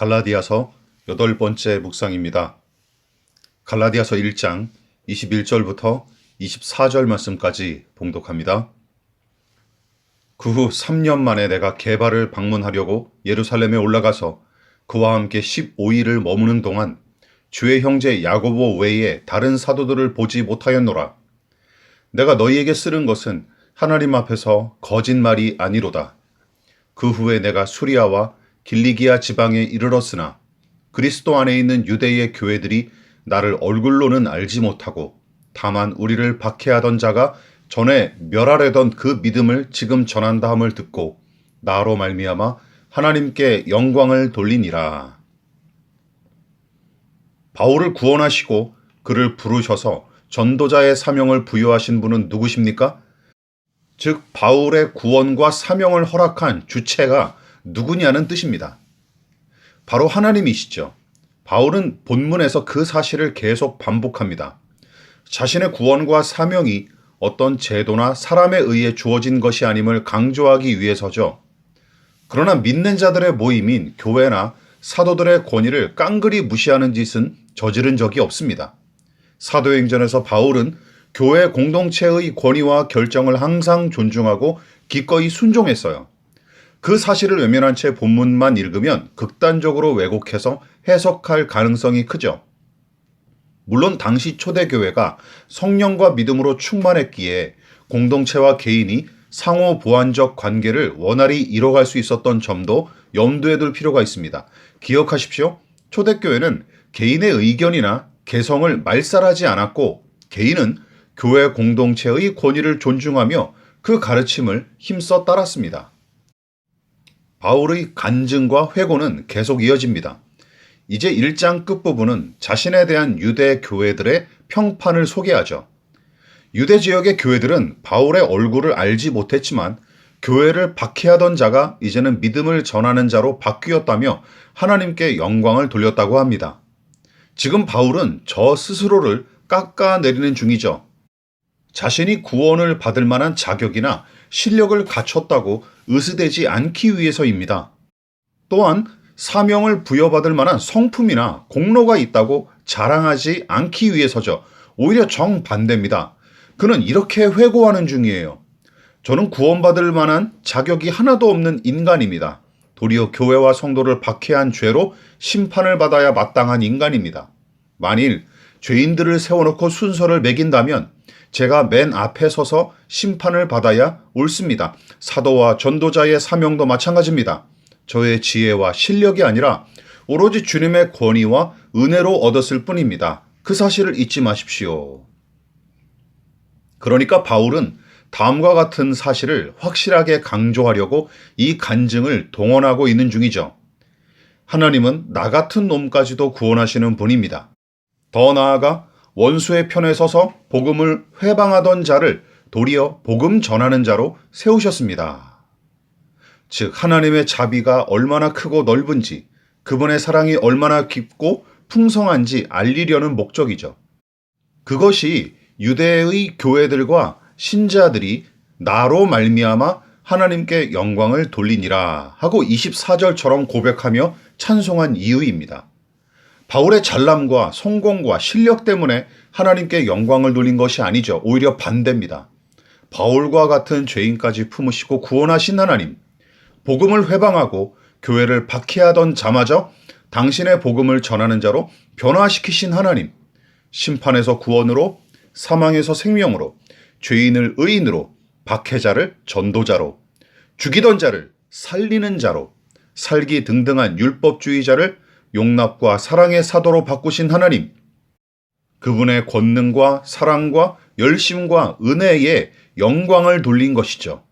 갈라디아서 여덟 번째 묵상입니다. 갈라디아서 1장 21절부터 24절 말씀까지 봉독합니다. 그 후 3년 만에 내가 개발을 방문하려고 예루살렘에 올라가서 그와 함께 15일을 머무는 동안 주의 형제 야고보 외에 다른 사도들을 보지 못하였노라. 내가 너희에게 쓰는 것은 하나님 앞에서 거짓말이 아니로다. 그 후에 내가 수리아와 길리기아 지방에 이르렀으나 그리스도 안에 있는 유대의 교회들이 나를 얼굴로는 알지 못하고 다만 우리를 박해하던 자가 전에 멸하려던 그 믿음을 지금 전한다 함을 듣고 나로 말미암아 하나님께 영광을 돌리니라. 바울을 구원하시고 그를 부르셔서 전도자의 사명을 부여하신 분은 누구십니까? 즉 바울의 구원과 사명을 허락한 주체가 누구냐는 뜻입니다. 바로 하나님이시죠. 바울은 본문에서 그 사실을 계속 반복합니다. 자신의 구원과 사명이 어떤 제도나 사람에 의해 주어진 것이 아님을 강조하기 위해서죠. 그러나 믿는 자들의 모임인 교회나 사도들의 권위를 깡그리 무시하는 짓은 저지른 적이 없습니다. 사도행전에서 바울은 교회 공동체의 권위와 결정을 항상 존중하고 기꺼이 순종했어요. 그 사실을 외면한 채 본문만 읽으면 극단적으로 왜곡해서 해석할 가능성이 크죠. 물론 당시 초대교회가 성령과 믿음으로 충만했기에 공동체와 개인이 상호 보완적 관계를 원활히 이뤄갈 수 있었던 점도 염두에 둘 필요가 있습니다. 기억하십시오. 초대교회는 개인의 의견이나 개성을 말살하지 않았고 개인은 교회 공동체의 권위를 존중하며 그 가르침을 힘써 따랐습니다. 바울의 간증과 회고는 계속 이어집니다. 이제 1장 끝부분은 자신에 대한 유대 교회들의 평판을 소개하죠. 유대 지역의 교회들은 바울의 얼굴을 알지 못했지만 교회를 박해하던 자가 이제는 믿음을 전하는 자로 바뀌었다며 하나님께 영광을 돌렸다고 합니다. 지금 바울은 저 스스로를 깎아내리는 중이죠. 자신이 구원을 받을 만한 자격이나 실력을 갖췄다고 으스대지 않기 위해서입니다. 또한 사명을 부여받을 만한 성품이나 공로가 있다고 자랑하지 않기 위해서죠. 오히려 정반대입니다. 그는 이렇게 회고하는 중이에요. 저는 구원받을 만한 자격이 하나도 없는 인간입니다. 도리어 교회와 성도를 박해한 죄로 심판을 받아야 마땅한 인간입니다. 만일 죄인들을 세워놓고 순서를 매긴다면 제가 맨 앞에 서서 심판을 받아야 옳습니다. 사도와 전도자의 사명도 마찬가지입니다. 저의 지혜와 실력이 아니라 오로지 주님의 권위와 은혜로 얻었을 뿐입니다. 그 사실을 잊지 마십시오. 그러니까 바울은 다음과 같은 사실을 확실하게 강조하려고 이 간증을 동원하고 있는 중이죠. 하나님은 나 같은 놈까지도 구원하시는 분입니다. 더 나아가 원수의 편에 서서 복음을 회방하던 자를 도리어 복음 전하는 자로 세우셨습니다. 즉, 하나님의 자비가 얼마나 크고 넓은지, 그분의 사랑이 얼마나 깊고 풍성한지 알리려는 목적이죠. 그것이 유대의 교회들과 신자들이 나로 말미암아 하나님께 영광을 돌리니라 하고 24절처럼 고백하며 찬송한 이유입니다. 바울의 잘남과 성공과 실력 때문에 하나님께 영광을 돌린 것이 아니죠. 오히려 반대입니다. 바울과 같은 죄인까지 품으시고 구원하신 하나님, 복음을 회방하고 교회를 박해하던 자마저 당신의 복음을 전하는 자로 변화시키신 하나님, 심판에서 구원으로, 사망에서 생명으로, 죄인을 의인으로, 박해자를 전도자로, 죽이던 자를 살리는 자로, 살기 등등한 율법주의자를 용납과 사랑의 사도로 바꾸신 하나님, 그분의 권능과 사랑과 열심과 은혜에 영광을 돌린 것이죠.